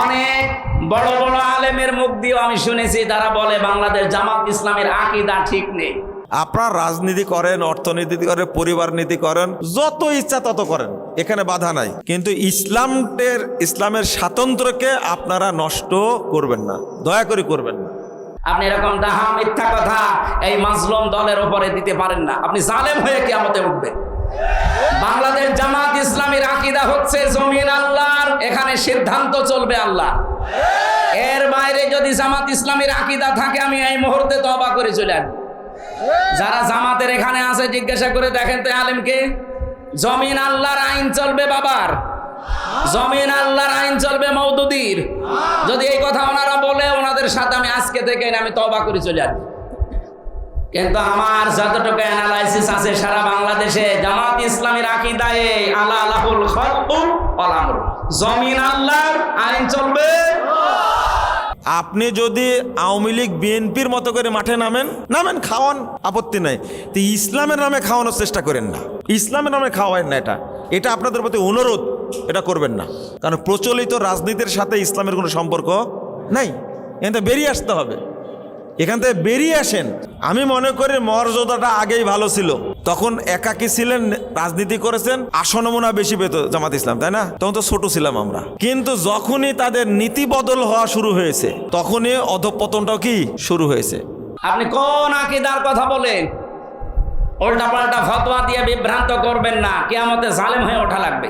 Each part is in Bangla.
অনেক বড় বড় আলেমের মুখ দিয়েও আমি শুনেছি তারা বলে বাংলাদেশ জামাত ইসলামের আকিদা ঠিক নেই। আপনার রাজনীতি করেন অর্থনীতি করেন পরিবার নীতি করেন যত ইচ্ছা তত করেন এখানে বাধা নাই। কিন্তু ইসলামের ইসলামের স্বাতন্ত্র্যকে আপনারা নষ্ট করবেন না দয়া করে করবেন না। আপনি এরকম ডাহা মিথ্যা কথা এই মাজলুম দলের উপরে দিতে পারেন না। আপনি জালেম হয়ে কিয়ামতে উঠবেন। বাংলাদেশ জামাত ইসলামের আকিদা হচ্ছে জমিন আল্লাহর, এখানে সিদ্ধান্ত চলবে আল্লাহ এর বাইরে যদি জামাত ইসলামের আকিদা থাকে, আমি এই মুহূর্তে তবা করে চলে আসব। যারা জামাতের এখানে আছে, জিজ্ঞাসা করে দেখেন তো আলেমকে জমিন আল্লাহর আইন চলবে বাবার। জমিন আল্লাহর আইন চলবে মৌদুদির যদি এই কথা ওনারা বলে, ওনাদের সাথে আমি আজকে থেকে আমি তবা করে চলে আসব। কিন্তু আমার যতটুকু অ্যানালাইসিস আছে, সারা বাংলাদেশে জামাত ইসলামের আকিদায়ে আলা আলাহুল আমর। জমিন আল্লাহর, আইন চলবে। আপনি যদি আওয়ামী লীগ, বিএনপির মতো করে মাঠে নামেন নামেন, খাওয়ান, আপত্তি নাই। তো ইসলামের নামে খাওয়ানোর চেষ্টা করেন না। ইসলামের নামে খাওয়ায় না এটা। এটা আপনাদের প্রতি অনুরোধ, এটা করবেন না। কারণ প্রচলিত রাজনীতির সাথে ইসলামের কোনো সম্পর্ক নাই। এটা বেরিয়ে আসতে হবে। এখান থেকে বেরিয়ে আসেন। আমি মনে করি মর্যাদাটা আগেই ভালো ছিল। তখন একাকি ছিলেন, রাজনীতি করেছেন, আসন মনে বেশি পেত জামাত ইসলাম, তাই না? তখন তো ছোট ছিলাম আমরা। কিন্তু যখনই তাদের নীতি বদল হওয়া শুরু হয়েছে, তখনই অধপতনটাও কি শুরু হয়েছে। আপনি কোন আকিদার কথা বলেন? উল্টা পাল্টা ফতোয়া দিয়ে বিভ্রান্ত করবেন না, কেয়ামতে জালেম হয়ে ওঠা লাগবে।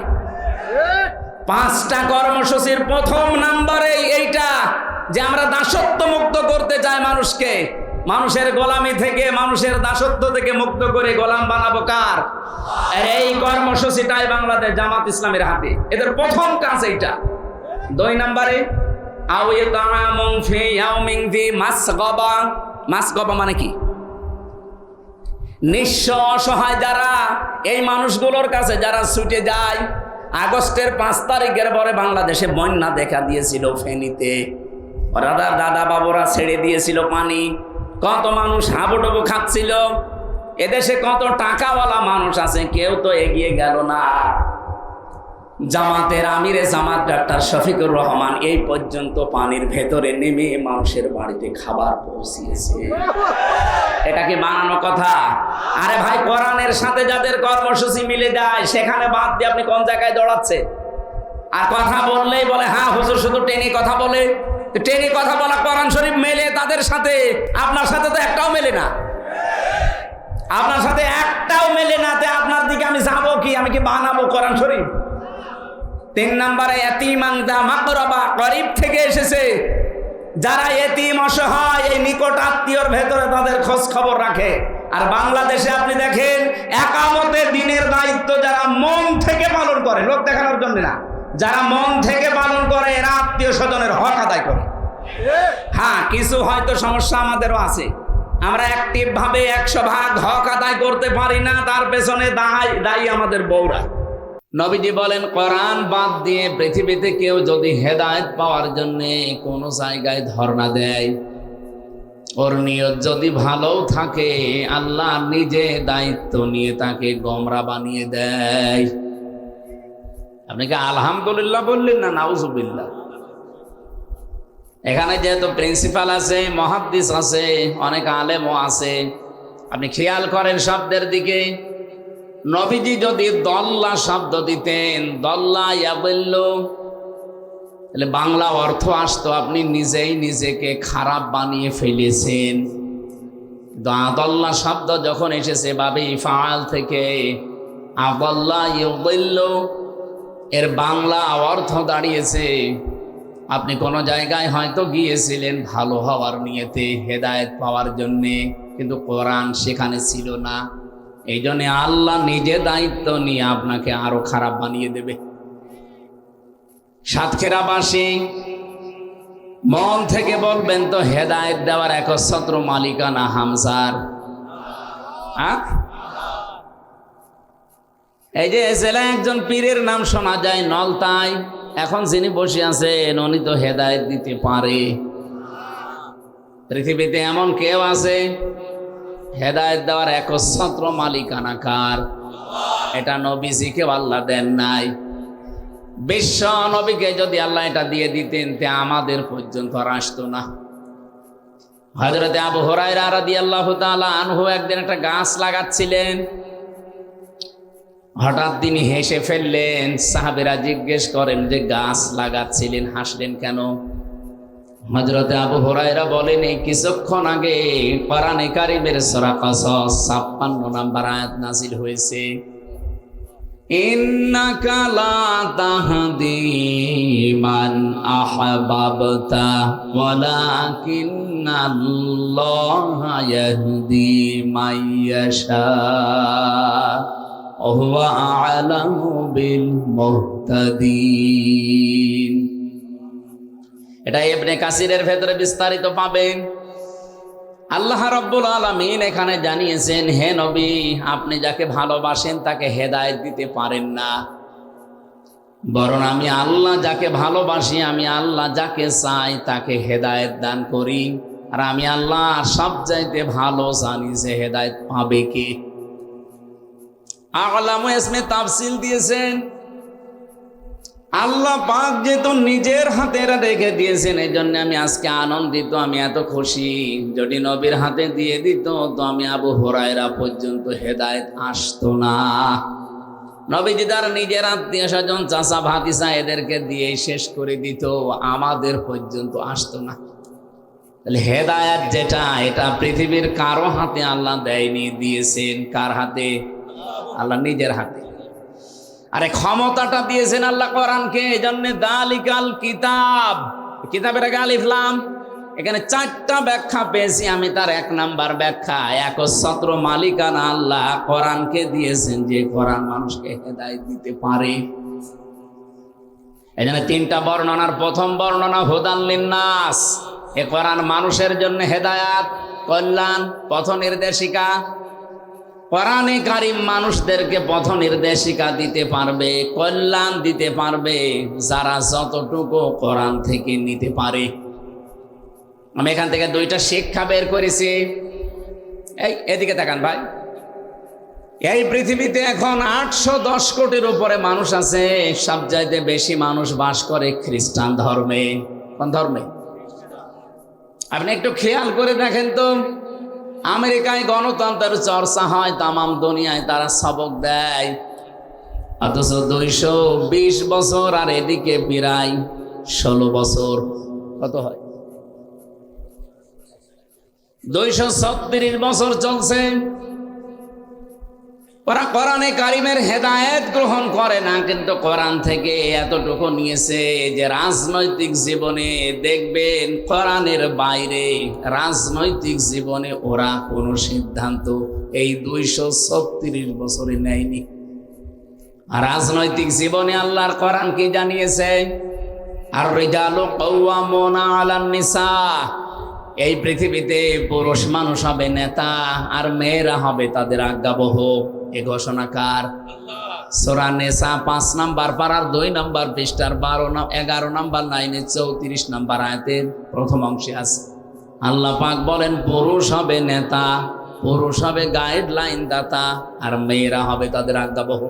পাঁচটা কর্মসূচির প্রথম নাম্বারে এইটা। যে আমরা দাসত্ব মুক্ত করতে চাই মানুষকে। মানুষের গোলামি থেকে, মানুষের দাসত্ব থেকে মুক্ত করে গোলাম বানাবো কার? এই কর্মসূচিটাই বাংলাদেশ জামাত ইসলামের হাতে। এদের প্রথম কাজ এইটা। দুই নম্বরে মানে কি? নিঃস্ব অসহায় যারা এই মানুষগুলোর কাছে যারা ছুটে যায়, আগস্টের পাঁচ তারিখের পরে বাংলাদেশে বন্যা দেখা দিয়েছিল ফেনীতে। দাদা দাদা বাবুরা ছেড়ে দিয়েছিল পানি। কত মানুষ হাবুডুবু খাচ্ছিল। এদেশে কত টাকাওয়ালা মানুষ আছে, কেউ তো এগিয়ে গেল না। জামাতের আমিরে জামাত ডাক্তার শফিকুর রহমান এই পর্যন্ত পানির ভেতরে নেমে মানুষের বাড়িতে খাবার পৌঁছিয়েছে। এটা কি বানানো কথা? আরে ভাই, কোরআনের সাথে যাদের কর্মসূচি মিলে যায়, সেখানে বাদ দিয়ে আপনি কোন জায়গায় দৌড়াচ্ছে আর কথা বললেই বলে হ্যাঁ হুজুর, শুধু টেনে কথা বলে। টেনে কথা বলা কোরআন শরীফ মেলে তাদের সাথে। আপনার সাথে তো একটাও মেলে না। আপনার সাথে একটাও মেলে না তে আপনার দিকে আমি যাব কি? আমি কি বানাবো কোরআন শরীফ? তিন নম্বরে এতিমাংদা মাকরবা গরিব থেকে এসেছে। যারা এতিম অসহায়, এই নিকট আত্মীয়র ভেতরে তাদের খোঁজ খবর রাখে। আর বাংলাদেশে আপনি দেখেন একামতে দিনের দায়িত্ব যারা মন থেকে পালন করে, লোক দেখানোর জন্য না। যারা মন থেকে পালন করে, এরা আত্মীয় স্বজনের হক আদায় করে। হ্যাঁ কিছু হয়তো সমস্যা আমাদেরও আছে। আমরা অ্যাক্টিভ ভাবে একশো ভাগ হক আদায় করতে পারি না, তার পেছনে দায়, দায়ী আমাদের বউরা। নবীজি বলেন, কোরআন বাদ দিয়ে পৃথিবীতে কেউ যদি হেদায়েত পাওয়ার জন্য কোনো জায়গায় ধর্ণা দেয়, ওর নিয়ত যদি ভালো থাকে, আল্লাহ নিজে দায়িত্ব নিয়ে তাকে গমরা বানিয়ে দেয়। আপনি কি আলহামদুলিল্লাহ বললেন না, নাউজুবিল্লাহ। এখানে যেহেতু প্রিন্সিপাল আছে, মহাদ্দিস আছে, অনেক আলেমও আছে, আপনি খেয়াল করেন শব্দের দিকে। নবীজি যদি দল্লা শব্দ দিতেন, দল্লা ইয়াবল্য তাহলে বাংলা অর্থ আসতো আপনি নিজেই নিজেকে খারাপ বানিয়ে ফেলেছেন। দল্লা শব্দ যখন এসেছে, বাবে ইফাল থেকে আবল্লা ইউবল্য এর বাংলা অর্থ দাঁড়িয়েছে। আপনি কোনো জায়গায় হয়তো গিয়েছিলেন ভালো হওয়ার নিয়েতে, হেদায়েত পাওয়ার জন্যে, কিন্তু কোরআন সেখানে ছিল না। এই জন্যে আল্লাহ নিজে দায়িত্ব নিয়ে আপনাকে আরও খারাপ বানিয়ে দেবে। সাতক্ষীরাবাসী, মন থেকে বলবেন তো হেদায়েত দেওয়ার একচ্ছত্র মালিকানা হামসার হ্যাঁ এই যে জেলায় একজন পীরের নাম শোনা যায় নলতাই, এখন যিনি বসে আছেন, উনি তো হেদায়েত দিতে পারে। পৃথিবীতে এমন কেউ আছে, হেদায়েত দেওয়ার একচ্ছত্র মালিকানা কার? এটা নবীজিকে আল্লাহ দেন নাই। বিশ্ব নবীকে যদি আল্লাহ এটা দিয়ে দিতেন, তে আমাদের পর্যন্ত আর আসতো না। হজরতে আবু হরাইরা রাদি আল্লাহ আনহু একদিন একটা গাছ লাগাচ্ছিলেন। হঠাৎ তিনি হেসে ফেললেন। সাহাবেরা জিজ্ঞেস করেন যে, গাছ লাগাচ্ছিলেন, হাসলেন কেন? হজরতে আবু হরাইরা বলেন, এই কিছুক্ষণ আগে পারানে কারিমের সরা কাসস ছাপ্পান্ন নাম্বার আয়াত নাজিল হয়েছে। ইন্নাকা আহবাবতা وهو أعلم بالمهتدين এটা ইবনে কাসিরের ভেতরে বিস্তারিত পাবেন আল্লাহ রাব্বুল আলামিন এখানে জানিয়েছেন হে নবী আপনি যাকে ভালোবাসেন তাকে হেদায়েত দিতে পারেন না বরং আমি আল্লাহ যাকে ভালোবাসি আমি আল্লাহ যাকে চাই তাকে হেদায়েত দান করি আর আমি আল্লাহ সব চাইতে ভালো জানি যে হেদায়েত পাবে কে আলামু ইসমে তাফসিল দিয়েছেন। আল্লাহ পাক যেহেতু নিজের হাতে এরা রেখে দিয়েছেন এই জন্য আমি আজকে আনন্দিত, আমি এত খুশি। যদি নবীর হাতে দিয়ে দিত, তো আমি আবু হরাইরা পর্যন্ত হেদায়েত আসতো না। নবীজি তার নিজের আত্মীয় স্বজন চাষা ভাতিসা এদেরকে দিয়ে শেষ করে দিত, আমাদের পর্যন্ত আসতো না। তাহলে হেদায়াত যেটা, এটা পৃথিবীর কারও হাতে আল্লাহ দেয়নি, দিয়েছেন কার হাতে? আল্লাহ নিজের হাতে। আরে ক্ষমতাটা দিয়েছেন আল্লাহ কোরআনকে এই জন্য দালিকাল কিতাব। কিতাবের আগে আলিফলাম এখানে চারটা ব্যাখ্যা পেয়েছি আমি, তার এক নাম্বার ব্যাখ্যা। একচ্ছত্র মালিকানা আল্লাহ কোরআনকে দিয়েছেন যে কোরআন মানুষকে হেদায় দিতে পারে। এখানে তিনটা বর্ণনার, প্রথম বর্ণনা হুদাল্লিন নাস এ কোরআন মানুষের জন্য হেদায়াত, কল্যাণ, পথ নির্দেশিকা। কোরআনে কারিম মানুষদেরকে পথ নির্দেশিকা দিতে পারবে, কল্যাণ দিতে পারবে, যারা যতটুকু কোরআন থেকে নিতে পারে। আমি এখান থেকে দুইটা শিক্ষা বের করেছি। এই, এদিকে তাকান ভাই। এই পৃথিবীতে এখন আটশো দশ কোটির উপরে মানুষ আছে সব চাইতে বেশি মানুষ বাস করে খ্রিস্টান ধর্মে। কোন ধর্মে? আপনি একটু খেয়াল করে দেখেন তো। আমেরিকায় গণতন্ত্রের চর্চা হয়, তামাম দুনিয়ায় তারা সবক দেয়। অথচ দুইশো বিশ বছর আর এদিকে প্রায় ষোলো বছর কত হয়? দুইশো ছত্রিশ বছর চলছে। ওরা কোরআনে কারিমের হেদায়েত গ্রহণ করে না, কিন্তু কোরআন থেকে এতটুকু নিয়েছে যে রাজনৈতিক জীবনে দেখবেন কোরআনের বাইরে রাজনৈতিক জীবনে ওরা কোনো সিদ্ধান্ত এই দুইশো ছত্রিশ বছরে নেয়নি। রাজনৈতিক জীবনে আল্লাহর কোরআন কি জানিয়েছে? আর রেজালো কৌয়ামনা আলান নিসা। এই পৃথিবীতে পুরুষ মানুষ হবে নেতা, আর মেয়েরা হবে তাদের আজ্ঞাবহ। এ ঘোষণাকার। সোরা নেশা পাঁচ নাম্বার পাড়ার দুই নাম্বার পৃষ্ঠার বারো না, এগারো নাম্বার লাইনে চৌত্রিশ নাম্বার আয়তের প্রথম অংশে আছে। আল্লাহ পাক বলেন, পুরুষ হবে নেতা, পুরুষ হবে গাইডলাইন দাতা, আর মেয়েরা হবে তাদের আজ্ঞাবহ।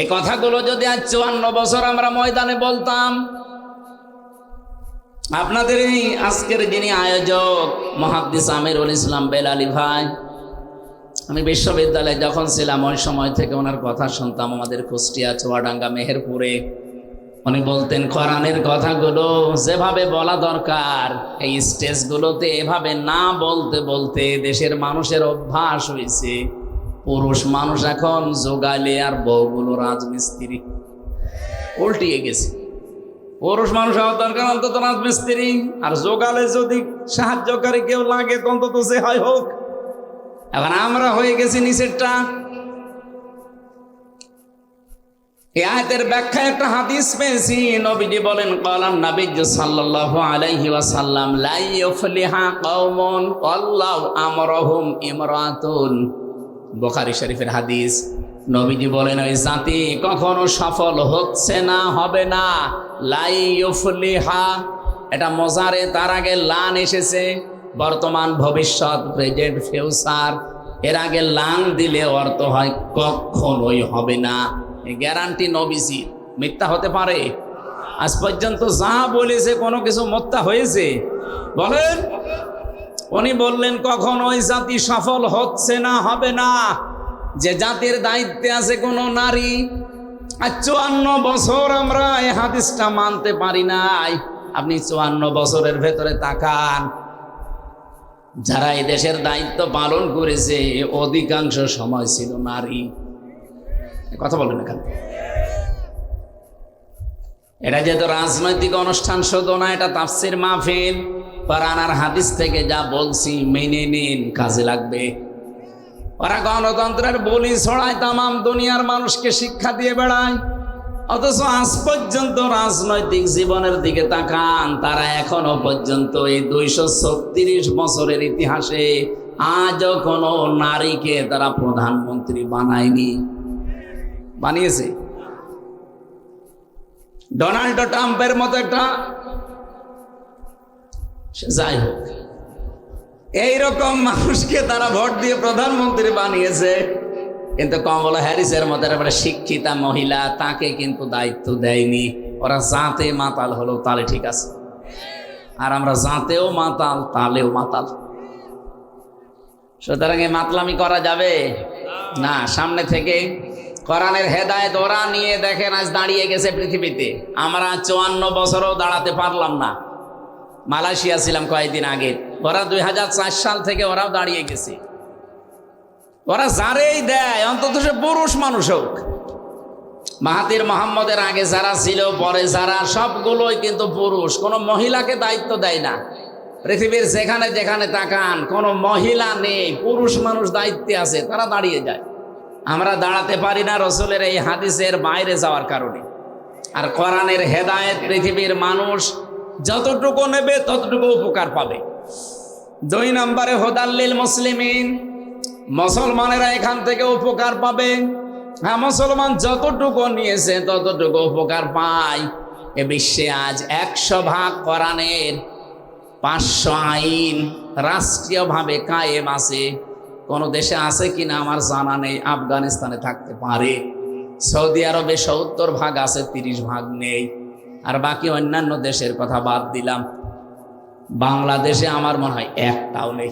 এই কথাগুলো যদি আজ চুয়ান্ন বছর আমরা ময়দানে বলতাম, আপনাদের এই আজকের যিনি আয়োজক মহাদ্দিস আমিরুল ইসলাম বেলালি ভাই আমি বিশ্ববিদ্যালয়ে যখন ছিলাম, ওই সময় থেকে ওনার কথা শুনতাম, আমাদের কুষ্টিয়া, চুয়াডাঙ্গা, মেহেরপুরে। উনি বলতেন, কোরআনের কথাগুলো যেভাবে বলা দরকার, এই স্টেজগুলোতে এভাবে না বলতে বলতে দেশের মানুষের অভ্যাস হয়েছে। পুরুষ মানুষ এখন যোগালে আর বউগুলো রাজমিস্ত্রি। উল্টিয়ে গেছে। পুরুষ মানুষ হওয়ার দরকার অন্তত রাজমিস্ত্রি, আর যোগালে যদি সাহায্যকারী কেউ লাগে, অন্তত সে হয় হোক। এখন আমরা হয়ে গেছি নিচেরটা। এই আয়াতের ব্যাখ্যা একটা হাদিস পেয়েছি, নবীজি বলেন কলাম নাবিজ সাল্লাল্লাহু আলাইহি ওয়াসাল্লাম, লা ইউফলিহা কওমুন আল্লাহু আমরহুম ইমরাতুন। বুখারী শরীফের হাদিস। নবীজি বলেন, ওই জাতি কখনো সফল হচ্ছে না, হবে না। লাই ইউফলিহা, এটা মজারে, তার আগে লান এসেছে। বর্তমান ভবিষ্যৎ প্রেজেন্ট ফিউচার এর আগে লাং দিলে অর্থ হয় কখনোই হবে না। গ্যারান্টি নবিসি মিথ্যা হতে পারে? আজ পর্যন্ত যা বলেছে, কোনো কিছু মত্যা হয়েছে? বলেন, উনি বললেন কখন ওই জাতি সফল হচ্ছে না, হবে না। যে জাতির দায়িত্বে আছে কোনো নারী, আর চুয়ান্ন বছর আমরা এই হাদিসটা মানতে পারি নাই। আপনি চুয়ান্ন বছরের ভেতরে তাকান। যারা দেশের দায়িত্ব পালন করেছে, অধিকাংশ সময় ছিল নারী। কথা বলেন এখানে এটা যেহেতু রাজনৈতিক অনুষ্ঠান, শুধু না, এটা তাফসির মাহফিল। কোরআনার হাদিস থেকে যা বলছি, মেনে নিন, কাজে লাগবে। ওরা গণতন্ত্রের বলি ছড়ায় তামাম দুনিয়ার মানুষকে শিক্ষা দিয়ে বেড়ায়। অথচ আজ পর্যন্ত রাজনৈতিক জীবনের দিকে তাকান, তারা এখনও পর্যন্ত এই দুইশো ছত্রিশ বছরের ইতিহাসে আজও কোনো নারীকে তারা প্রধানমন্ত্রী বানায়নি। বানিয়েছে। ডোনাল্ড ট্রাম্পের মতো একটা যাই হোক, এইরকম মানুষকে তারা ভোট দিয়ে প্রধানমন্ত্রী বানিয়েছে। কিন্তু কমলা হ্যারিসের মতো এবারে শিক্ষিতা মহিলা, তাকে কিন্তু দায়িত্ব দেয়নি। ওরা জাতে মাতাল হলো তাহলে ঠিক আছে। আর আমরা জাতেও মাতাল তালেও মাতাল। সুতরাং এই মাতলামি করা যাবে? না, সামনে থেকে কোরআনের হেদায়ত ওরা নিয়ে দেখেন আজ দাঁড়িয়ে গেছে পৃথিবীতে। আমরা চুয়ান্ন বছরও দাঁড়াতে পারলাম না। মালয়েশিয়া ছিলাম কয়েকদিন আগে। ওরা দুই হাজার চার সাল থেকে ওরাও দাঁড়িয়ে গেছে। ওরা যারেই দেয়, অন্তত সে পুরুষ মানুষ হোক। মাহাতির মোহাম্মদের আগে যারা ছিল, পরে যারা, সবগুলোই কিন্তু পুরুষ। কোনো মহিলাকে দায়িত্ব দেয় না। পৃথিবীর যেখানে যেখানে তাকান, কোনো মহিলা নেই, পুরুষ মানুষ দায়িত্বে আছে, তারা দাঁড়িয়ে যায়। আমরা দাঁড়াতে পারি না রসুলের এই হাদিসের বাইরে যাওয়ার কারণে। আর কোরআনের হেদায়েত পৃথিবীর মানুষ যতটুকু নেবে, ততটুকু উপকার পাবে। দুই নম্বরে, হোদাল্লিল মুসলিমিন মুসলমানেরা এখান থেকে উপকার পাবে। হ্যাঁ মুসলমান যতটুকু নিয়েছে, ততটুকু উপকার পায়। এ বিশ্বে আজ একশো ভাগ কোরআনের পাঁচশো আইন রাষ্ট্রীয়ভাবে কায়েম আছে। কোনো দেশে আছে কিনা আমার জানা নেই, আফগানিস্তানে থাকতে পারে। সৌদি আরবে সত্তর ভাগ আছে, তিরিশ ভাগ নেই। আর বাকি অন্যান্য দেশের কথা বাদ দিলাম। বাংলাদেশে আমার মনে হয় একটাও নেই।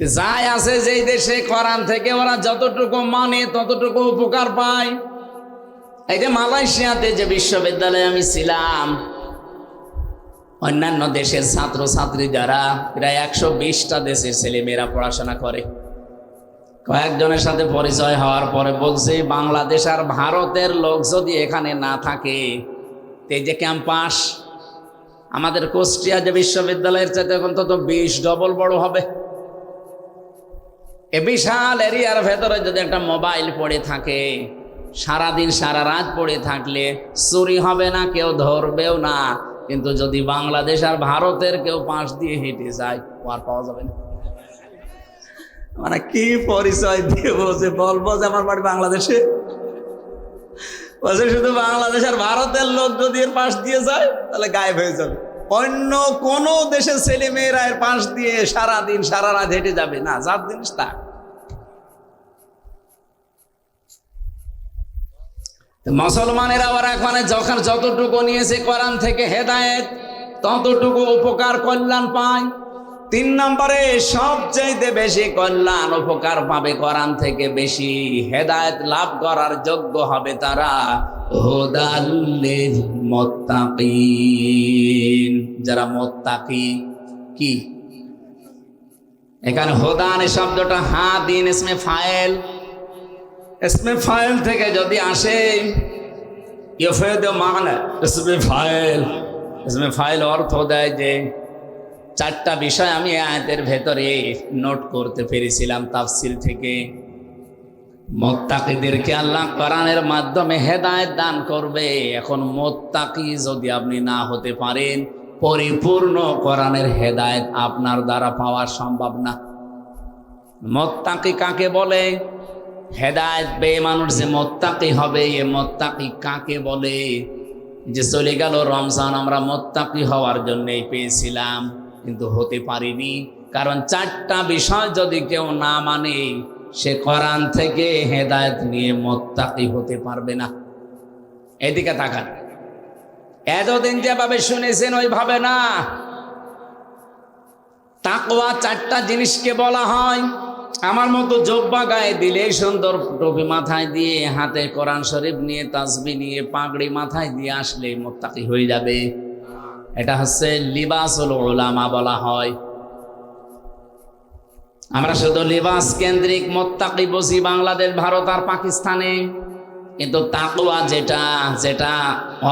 যাই আছে যেই দেশে কোরআন থেকে, ওরা যতটুকু মানে ততটুকু উপকার পায়। এই যে মালয়েশিয়াতে যে বিশ্ববিদ্যালয়ে আমি ছিলাম, অন্যান্য দেশের ছাত্র ছাত্রী যারা, প্রায় একশো বিশটা দেশের ছেলেমেয়েরা পড়াশোনা করে। কয়েকজনের সাথে পরিচয় হওয়ার পরে বলছে, বাংলাদেশ আর ভারতের লোক যদি এখানে না থাকে এই যে ক্যাম্পাস, আমাদের কুষ্টিয়া যে বিশ্ববিদ্যালয়ের চাইতে এখন তো বিশ ডবল বড় হবে। এ বিশাল এরিয়ার ভেতরে যদি একটা মোবাইল পড়ে থাকে, সারাদিন, সারা রাত পড়ে থাকলে চুরি হবে না, কেউ ধরবেও না। কিন্তু যদি বাংলাদেশ আর ভারতের কেউ পাশ দিয়ে হেঁটে যায় আর পাওয়া যাবে না। মানে কি পরিচয় দেব যে বলব যে আমার বাড়ি বাংলাদেশে? বলছে শুধু বাংলাদেশ আর ভারতের লোক যদি এর পাশ দিয়ে যায়, তাহলে গায়েব হয়ে যাবে। অন্য কোন দেশের ছেলে মেয়েরা এর পাশ দিয়ে সারা দিন সারা রাত হেঁটে যাবে। না, যার জিনিস তা মুসলমানের মুসলমানেরা এখন যখন যতটুকু নিয়েছে কোরআন থেকে হেদায়েত, ততটুকু উপকার কল্যাণ পায়। তিন নম্বরে, সবচাইতে বেশি কল্যাণ উপকার পাবে কোরআন থেকে বেশি। হেদায়ত লাভ করার যোগ্য হবে তারা যারা মোত্তাকি, কি? এখানে হোদান এই শব্দটা হা, দিন, ইসমে ফাইল ইসমে ফাইল থেকে যদি আসে, ইউফেদ মানে ইসমে ফাইল ইসমে ফাইল অর্থ দেয় যে চারটা বিষয় আমি আয়াতের ভেতরে নোট করতে পেরেছিলাম তাফসিল থেকে। মোত্তাকিদেরকে আল্লাহ কোরআনের মাধ্যমে হেদায়েত দান করবে। এখন মোত্তাকি যদি আপনি না হতে পারেন, পরিপূর্ণ কোরআনের হেদায়েত আপনার দ্বারা পাওয়া সম্ভব না। মোত্তাকি কাকে বলে? হেদায়েত পেয়ে মানুষ যে মোত্তাকি হবে, এ মোত্তাকি কাকে বলে? যে চলে গেল রমজান, আমরা মোত্তাকি হওয়ার জন্যই পেয়েছিলাম। কিন্তু হতে পারিনি। কারণ চারটা বিষয় যদি কেউ না মানে সে কোরআন থেকে হেদায়ত নিয়ে মোত্তাকি হতে পারবে না। এদিকে তাকান। এতদিন যেভাবে শুনেছেন ওইভাবে না। তাকওয়া চারটা জিনিসকে বলা হয়। আমার মতো জব্বা গায়ে দিলে সুন্দর টুপি মাথায় দিয়ে, হাতে কোরআন শরীফ নিয়ে, তাসবি নিয়ে, পাগড়ি মাথায় দিয়ে আসলে মোত্তাকি হয়ে যাবে। এটা হচ্ছে লিবাসুল ওলামা বলা হয়। আমরা শুধু লিবাস কেন্দ্রিক মোত্তাকি বসি বাংলাদেশ, ভারত আর পাকিস্তানে। কিন্তু তাকুয়া যেটা যেটা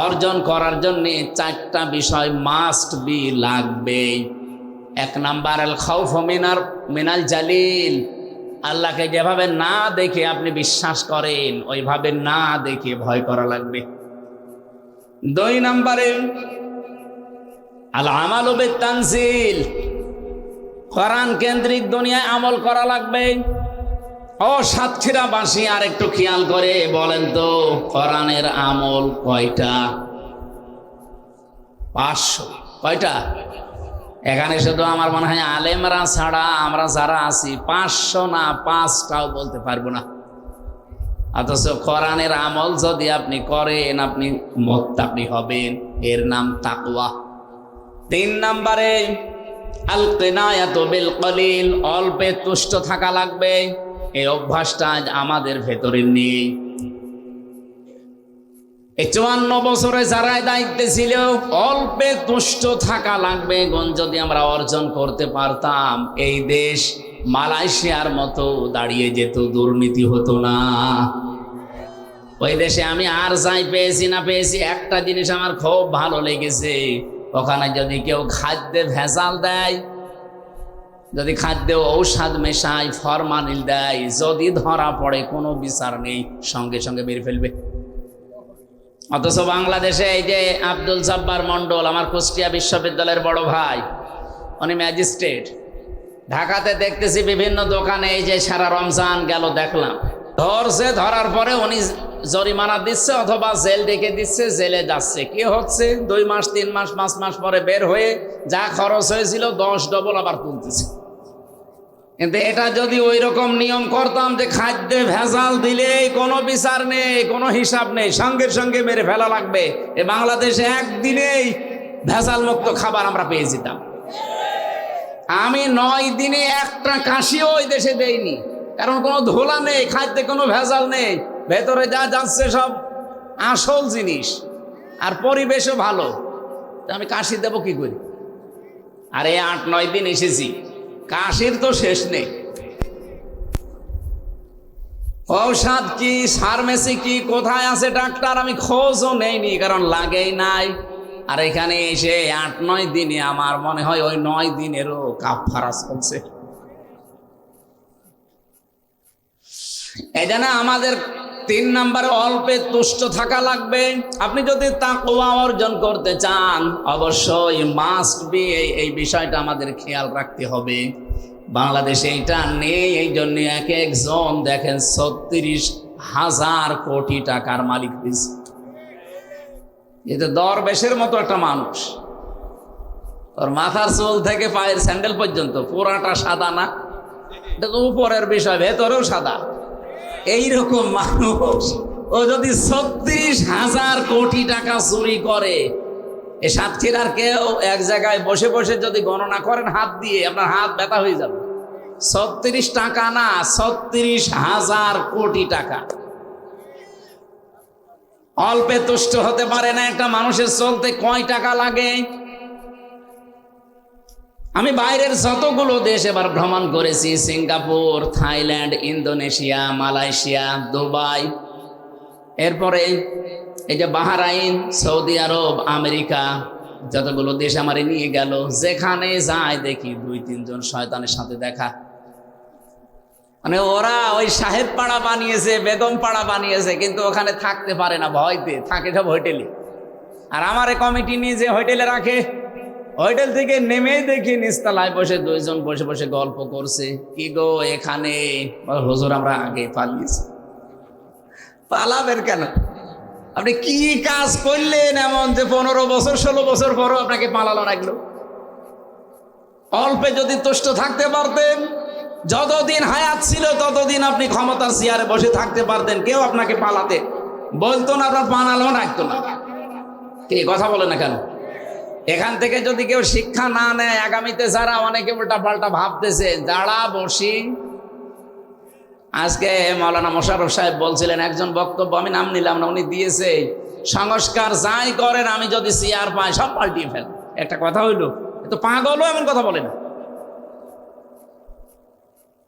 অর্জন করার জন্য চারটা বিষয় মাস্ট বি লাগবে। এক নাম্বার, আল খাউফ মিনার, মিনাল জালিল। আল্লাহকে যেভাবে না দেখে আপনি বিশ্বাস করেন, ওইভাবে না দেখে ভয় করা লাগবে। দুই নাম্বারে আল আমাল তানজিল কোরআন কেন্দ্রিক দুনিয়ায় আমল করা লাগবে। ও সাতক্ষীরা বাসি আর একটু খেয়াল করে বলেন তো, কোরআনের আমল কয়টা? পাঁচশো। কয়টা? এখানে শুধু আমার মনে হয় আলেমরা ছাড়া আমরা যারা আছি, পাঁচশো না পাঁচটাও বলতে পারব না। অথচ কোরআনের আমল যদি আপনি করেন, আপনি মত আপনি হবেন। এর নাম তাকুয়া তিন নম্বরে আল কেনায়াত বিল কলিল অল্পে তুষ্ট থাকা লাগবে। এই অভ্যাসটা আজ আমাদের ভেতরে নেই। এই চুয়ান্ন বছরে যারা দায়িত্বে ছিল, অল্পে তুষ্ট থাকা লাগবে, গুণ যদি আমরা অর্জন করতে পারতাম, এই দেশ মালয়েশিয়ার মতো দাঁড়িয়ে যেত, দুর্নীতি হতো না। ওই দেশে আমি আর যাই পেয়েছি না পেয়েছি, একটা জিনিস আমার খুব ভালো লেগেছে ওখানে যদি কেউ খাদ্যে ভেজাল দেয়, যদি খাদ্যে ঔষধ মেশায় ফরমানিল দেয়, যদি ধরা পড়ে, কোনো বিচার নেই, সঙ্গে সঙ্গে মেরে ফেলবে। অথচ বাংলাদেশে এই যে আব্দুল জব্বার মন্ডল আমার কুষ্টিয়া বিশ্ববিদ্যালয়ের বড় ভাই, উনি ম্যাজিস্ট্রেট। ঢাকাতে দেখতেছি বিভিন্ন দোকানে এই যে সারা রমজান গেল, দেখলাম। ধরছে, ধরার পরে উনি জরিমানা দিচ্ছে অথবা জেল ডেকে দিচ্ছে, জেলে যাচ্ছে। কি হচ্ছে? দুই মাস, তিন মাস, পাঁচ মাস পরে বের হয়ে যা খরচ হয়েছিল, দশ ডবল আবার তুলতেছে। কিন্তু এটা যদি ওই রকম নিয়ম করতাম যে খাদ্যে ভেজাল দিলে কোনো বিচার নেই, কোনো হিসাব নেই, সঙ্গে সঙ্গে মেরে ফেলা লাগবে। এ বাংলাদেশে একদিনেই ভেজাল মুক্ত খাবার আমরা পেয়ে যেতাম। আমি নয় দিনে একটা কাশিও ওই দেশে দেইনি। কারণ কোনো ধোলা নেই, খাদ্যে কোনো ভেজাল নেই। ভেতরে যা যাচ্ছে সব আসল জিনিস, আর পরিবেশও ভালো। আমি কাশি দেবো কি করি? আরে আট, নয় দিন এসেছি, কাশির তো শেষ নেই। ঔষধ কি ফার্মেসি কি, কোথায় আছে ডাক্তার আমি খোঁজও নেইনি, কারণ লাগেই নাই। আর এখানে এসে আট, নয় দিনে আমার মনে হয় ওই নয় দিনেরও কাফারা চলছে এই আমাদের তিন নম্বরে অল্পে তুষ্ট থাকা লাগবে। আপনি যদি তাকওয়া অর্জন করতে চান, অবশ্যই মাস্ট বি এই বিষয়টা আমাদের খেয়াল রাখতে হবে। বাংলাদেশে এটা নেই, এই জন্য এক একজন দেখেন ছত্রিশ হাজার কোটি টাকার মালিক হয়েছে এতে দরবেশের মতো একটা মানুষ। ওর মাথার চুল থেকে পায়ের স্যান্ডেল পর্যন্ত পুরাটা সাদা না? এটা তো উপরের বিষয়, ভেতরেও সাদা। এইরকম মানুষ। ও যদি ছত্রিশ হাজার কোটি টাকা চুরি করে, এ সাতক্ষীরার কেউ এক জায়গায় বসে বসে যদি গণনা করেন হাত দিয়ে, আপনার হাত ব্যথা হয়ে যাবে। ছত্রিশ টাকা না, ছত্রিশ হাজার কোটি টাকা। অল্পে তুষ্ট হতে পারে না, একটা মানুষের চলতে কয় টাকা লাগে? আমি বাইরের যতগুলো দেশ এবার ভ্রমণ করেছি, Singapore, Thailand, Indonesia, Malaysia, Dubai, এরপরে এই যে বাহারাইন, সৌদি আরব, আমেরিকা, যতগুলো দেশ আমারে নিয়ে গেল, যেখানে যায় দেখি দুই, তিনজন শয়তানের সাথে দেখা। মানে ওরা ওই সাহেব পাড়া বানিয়েছে, বেগম পাড়া বানিয়েছে, কিন্তু ওখানে থাকতে পারে না, ভয়তে, থাকে সব হোটেলে। আর আমার কমিটি নিয়ে যে হোটেলে রাখে হোটেল থেকে নেমেই দেখি নিস্তালায় বসে দুইজন বসে বসে গল্প করছে। কি গো এখানে? হুজুর, আমরা আগে পালিয়েছি। পালাবেন কেন? আপনি কি কাজ করলেন এমন যে পনেরো বছর, ষোলো বছর পরও আপনাকে পালালো রাখল অল্পে যদি তুষ্ট থাকতে পারতেন, যতদিন হায়াত ছিল ততদিন আপনি ক্ষমতার চেয়ারে বসে থাকতে পারতেন, কেউ আপনাকে পালাতে বলতো না আপনার পানালেও রাখতো না। কে, কথা বলে না কেন? এখান থেকে যদি কেউ শিক্ষা না নেয়, আগামীতে যারা অনেকে উল্টা পাল্টা ভাবতেছে যারা বসি। আজকে মৌলানা মোশারফ সাহেব বলছিলেন, একজন বক্তব্য আমি নাম নিলাম না, উনি দিয়েছে, সংস্কার যাই করেন, আমি যদি সিয়ার পাই, সব পাল্টিয়ে ফেল একটা কথা হইল তো পাগলও এমন কথা বলে না।